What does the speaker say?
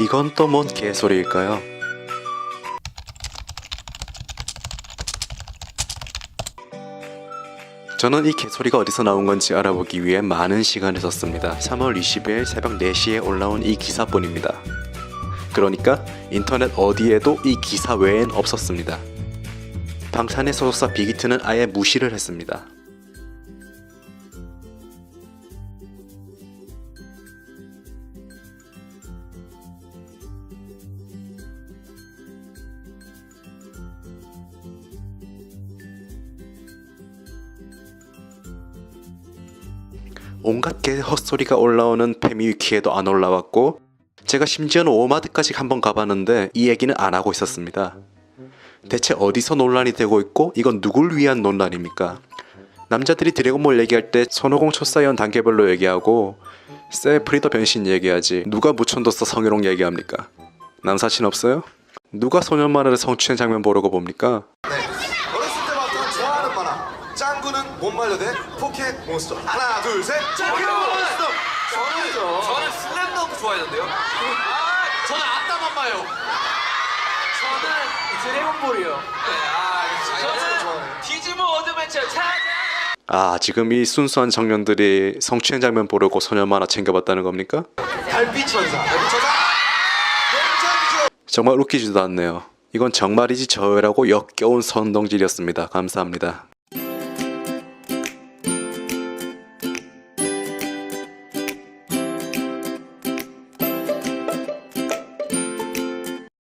이건 또 뭔 개소리일까요? 저는 이 개소리가 어디서 나온 건지 알아보기 위해 많은 시간을 썼습니다. 3월 20일 새벽 4시에 올라온 이 기사뿐입니다. 그러니까 인터넷 어디에도 이 기사 외엔 없었습니다. 방탄의 소속사 빅히트는 아예 무시를 했습니다. 온갖 개 헛소리가 올라오는 페미위키에도 안 올라왔고 제가 심지어는 오마드까지 한번 가봤는데 이 얘기는 안 하고 있었습니다. 대체 어디서 논란이 되고 있고 이건 누굴 위한 논란입니까? 남자들이 드래곤볼 얘기할 때 손오공 초사연 단계별로 얘기하고 세 프리더 변신 얘기하지 누가 무천도사 성희롱 얘기합니까? 남사친 없어요? 누가 소년만화를 성추행 장면 보려고 봅니까? 좋아하는 만화 짱구는 못 말려대. 포켓 몬스터. 하나 둘셋. 짱구 몬스터. 저는 저는 슬램덩크 좋아했는데요. 아, 저는 아따만 봐요. 저는 드래곤볼이요. 네, 아, 저는 디지몬 어드벤처. 찾아. 아 지금 이 순수한 청년들이 성추행 장면 보려고 소년만화 챙겨봤다는 겁니까? 달빛 천사. 달빛 천사. 영장이죠. 정말 웃기지도 않네요. 이건 정말이지 저요라고 역겨운 선동질이었습니다. 감사합니다.